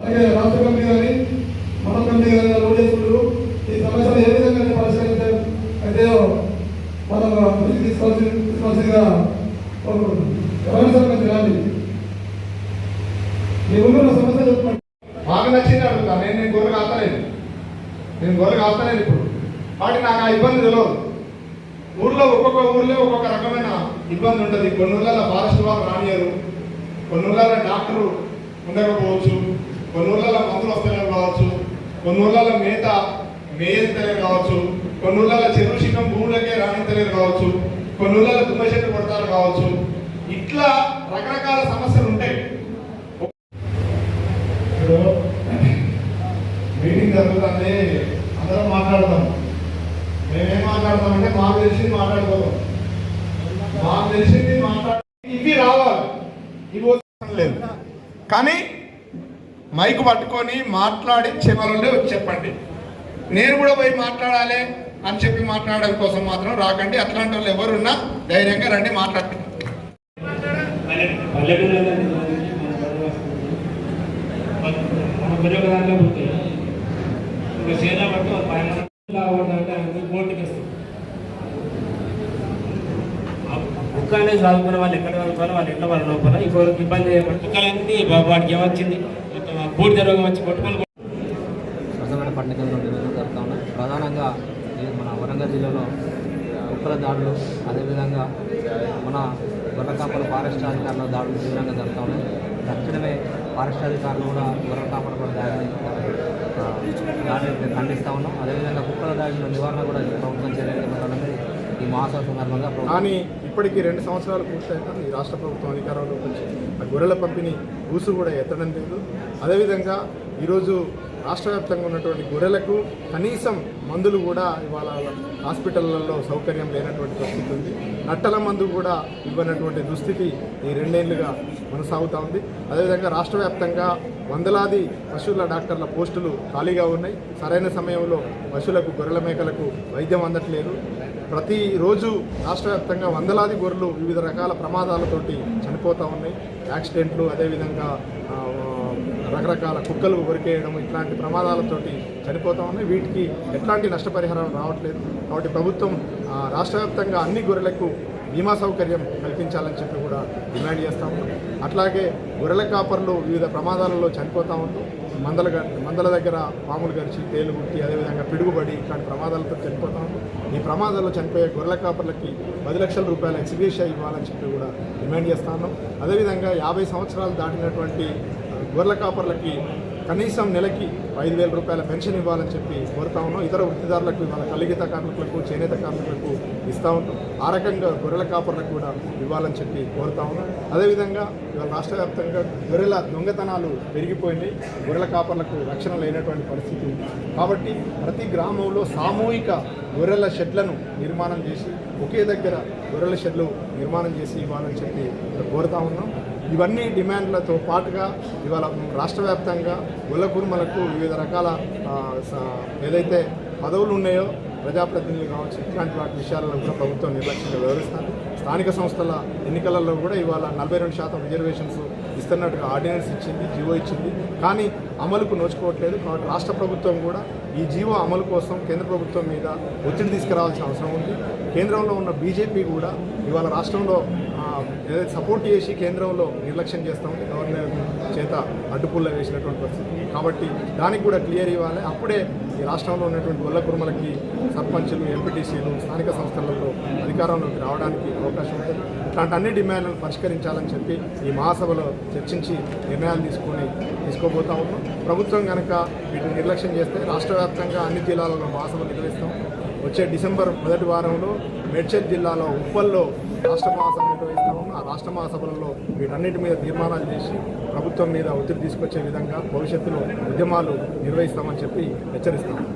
అలాగే రాష్ట్ర కమిటీ కానీ మన కమిటీ కానీ రోడ్ చేసుకుంటూ ఈ సమస్యను ఏ విధంగా పరిష్కరించారు అయితే మనం దృష్టికి తీసుకోవాల్సి తీసుకోవాల్సిందిగా ఎవరైనా సరే రాండి మీ ఊళ్ళో సమస్య చెప్పండి. మాకు నచ్చింది అడుగుతా. నేను నేను గొర్రె కాస్తలేదు. నేను గొర్రె కాస్తలేదు ఇప్పుడు. వాటి నాకు ఆ ఇబ్బంది తెలియదు ఊర్లో ఒక్కొక్క ఊర్లో ఒక్కొక్క రకమైన ఇబ్బంది ఉంటుంది. కొన్ని ఊర్లలో ఫారెస్ట్ వారు రానియరు కొన్ని ఊర్లలో డాక్టరు ఉండకపోవచ్చు. కొన్ని ఊళ్ళలో మందులు వస్తలేవు కావచ్చు కొన్ని ఊళ్ళలో మేత మేయతలేరు కావచ్చు కొన్ని ఊళ్ళలో చెరువు శిఖం భూములకే రాణించలేరు కావచ్చు కొన్ని ఊళ్ళలో దుమ్మ కొడతారు కావచ్చు. ఇట్లా రకరకాల సమస్యలు ఉంటాయి. ఇప్పుడు మీటింగ్ జరుగుతుంది అందరం మాట్లాడదాం మేమేం మాట్లాడతామంటే మాకు తెలిసింది మాట్లాడుకోదాం మాకు తెలిసింది మాట్లాడ ఇవి రావాలి. ఇవి లేదు కానీ మైక్ పట్టుకొని మాట్లాడి వచ్చి చెప్పండి. నేను కూడా పోయి మాట్లాడాలి అని చెప్పి మాట్లాడడం కోసం మాత్రం రాకండి. అట్లాంటి వాళ్ళు ఎవరున్నా ధైర్యంగా రండి మాట్లాడండి. కుక్క అనేది చదువుకున్న వాళ్ళు ఎక్కడ చదువుకోవాలి వాళ్ళు ఎట్లా వాళ్ళ లోపల ఇంకొకరికి ఇబ్బంది కుక్కలన్నీ వాడికి ఏమొచ్చింది? బూడిద రోగం వచ్చి కొట్టుకొని స్వచ్ఛమైన పట్టణ కేంద్రం జరుగుతూ ఉన్నాయి. ప్రధానంగా మన వరంగల్ జిల్లాలో కుక్కల దాడులు అదేవిధంగా మన గొర్రెకాపల ఫారెస్ట్ అధికారుల దాడులు తీవ్రంగా జరుగుతూ ఉన్నాయి. తక్షణమే ఫారెస్ట్ అధికారులు కూడా గొర్రెకాపల కూడా దాడిని ఖండిస్తూ ఉన్నాం. అదేవిధంగా కుక్కల దాడిల నివారణ కూడా ప్రభుత్వం చర్యలు చేపట్టాలని ఈ మహాసభ సందర్భంగా కానీ ఇప్పటికీ రెండు సంవత్సరాలు పూర్తయినా ఈ రాష్ట్ర ప్రభుత్వం అధికారంలోకి వచ్చి ఆ గొర్రెల పంపిణీ ఊసు కూడా ఎత్తడం లేదు. అదేవిధంగా ఈరోజు రాష్ట్ర వ్యాప్తంగా ఉన్నటువంటి గొర్రెలకు కనీసం మందులు కూడా ఇవాళ హాస్పిటళ్ళలో సౌకర్యం లేనటువంటి పరిస్థితి ఉంది. నట్టల మందు కూడా ఇవ్వనటువంటి దుస్థితి ఈ రెండేళ్ళుగా కొనసాగుతూ ఉంది. అదేవిధంగా రాష్ట్ర వ్యాప్తంగా వందలాది పశువుల డాక్టర్ల పోస్టులు ఖాళీగా ఉన్నాయి. సరైన సమయంలో పశువులకు గొర్రెల మేకలకు వైద్యం అందట్లేదు. ప్రతిరోజు రాష్ట్ర వ్యాప్తంగా వందలాది గొర్రెలు వివిధ రకాల ప్రమాదాలతోటి చనిపోతూ ఉన్నాయి. యాక్సిడెంట్లు అదేవిధంగా రకరకాల కుక్కలు కొరికేయడం ఇట్లాంటి ప్రమాదాలతోటి చనిపోతూ ఉన్నాయి. వీటికి ఎట్లాంటి నష్టపరిహారం రావట్లేదు. కాబట్టి ప్రభుత్వం రాష్ట్రవ్యాప్తంగా రాష్ట్ర వ్యాప్తంగా అన్ని గొర్రెలకు బీమా సౌకర్యం కల్పించాలని చెప్పి కూడా డిమాండ్ చేస్తూ ఉన్నాం. అట్లాగే గొర్రెల కాపర్లు వివిధ ప్రమాదాలలో చనిపోతూ ఉంటూ మందల గ- మందల దగ్గర పాములు గరిచి తేలు గుట్టి అదేవిధంగా పిడుగుబడి ఇట్లాంటి ప్రమాదాలతో చనిపోతూ ఉంటాం ఈ ప్రమాదాల్లో చనిపోయే గొర్రెల కాపర్లకి పది లక్షల రూపాయల ఎక్సిగ్రేషియా ఇవ్వాలని చెప్పి కూడా డిమాండ్ చేస్తూ ఉన్నాం. అదేవిధంగా యాభై సంవత్సరాలు దాటినటువంటి గొర్రెల కాపర్లకి కనీసం నెలకి ఐదు వేల రూపాయల పెన్షన్ ఇవ్వాలని చెప్పి కోరుతా ఉన్నాం. ఇతర వృత్తిదారులకు మన కలిగిత కార్మికులకు చేనేత కార్మికులకు ఇస్తూ ఉంటాం. ఆ రకంగా గొర్రెల కాపర్లకు కూడా ఇవ్వాలని చెప్పి కోరుతా ఉన్నాం. అదేవిధంగా ఇవాళ రాష్ట్ర వ్యాప్తంగా గొర్రెల దొంగతనాలు పెరిగిపోయినాయి. గొర్రెల కాపర్లకు రక్షణ లేనటువంటి పరిస్థితి ఉంది. కాబట్టి ప్రతి గ్రామంలో సామూహిక గొర్రెల షెడ్లను నిర్మాణం చేసి ఒకే దగ్గర గొర్రెల షెడ్లు నిర్మాణం చేసి ఇవ్వాలని చెప్పి కోరుతా ఉన్నాం. ఇవన్నీ డిమాండ్లతో పాటుగా ఇవాళ రాష్ట్ర వ్యాప్తంగా గొల్ల వివిధ రకాల స- ఏదైతే పదవులు ఉన్నాయో ప్రజాప్రతినిధులు కావచ్చు ఇట్లాంటి వాటి విషయాలలో కూడా ప్రభుత్వం నిర్లక్ష్యంగా వివరిస్తారు స్థానిక సంస్థల ఎన్నికలలో కూడా ఇవాళ నలభై రెండు శాతం రిజర్వేషన్స్ ఇస్తున్నట్టుగా ఆర్డినెన్స్ ఇచ్చింది జీవో ఇచ్చింది. కానీ అమలుకు నోచుకోవట్లేదు. కాబట్టి రాష్ట్ర ప్రభుత్వం కూడా ఈ జీవో అమలు కోసం కేంద్ర ప్రభుత్వం మీద ఒత్తిడి తీసుకురావాల్సిన అవసరం ఉంది. కేంద్రంలో ఉన్న బీజేపీ కూడా ఇవాళ రాష్ట్రంలో ఏదైతే సపోర్ట్ చేసి కేంద్రంలో నిర్లక్ష్యం చేస్తూ ఉంది గవర్నర్ చేత అడ్డుపుల్ల వేసినటువంటి పరిస్థితి. కాబట్టి దానికి కూడా క్లియర్ ఇవ్వాలి. అప్పుడే ఈ రాష్ట్రంలో ఉన్నటువంటి గొల్ల కుర్మలకి సర్పంచులు ఎంపీటీసీలు స్థానిక సంస్థలలో అధికారంలోకి రావడానికి అవకాశం ఉంటుంది. ఇట్లాంటి అన్ని డిమాండ్లను పరిష్కరించాలని చెప్పి ఈ మహాసభలో చర్చించి నిర్ణయాలు తీసుకొని తీసుకోబోతా ఉన్నాం. ప్రభుత్వం కనుక వీటిని నిర్లక్ష్యం చేస్తే రాష్ట్ర వ్యాప్తంగా అన్ని జిల్లాలలో మహాసభలు నిర్వహిస్తాం. వచ్చే డిసెంబర్ మొదటి వారంలో మేడ్చల్ జిల్లాలో ఉప్పల్లో రాష్ట్ర మహాసభ నిర్వహిస్తాము ఆ రాష్ట్ర మహాసభలలో వీటన్నిటి మీద తీర్మానాలు చేసి ప్రభుత్వం మీద ఒత్తిడి తీసుకొచ్చే విధంగా భవిష్యత్తులో ఉద్యమాలు నిర్వహిస్తామని చెప్పి హెచ్చరిస్తాము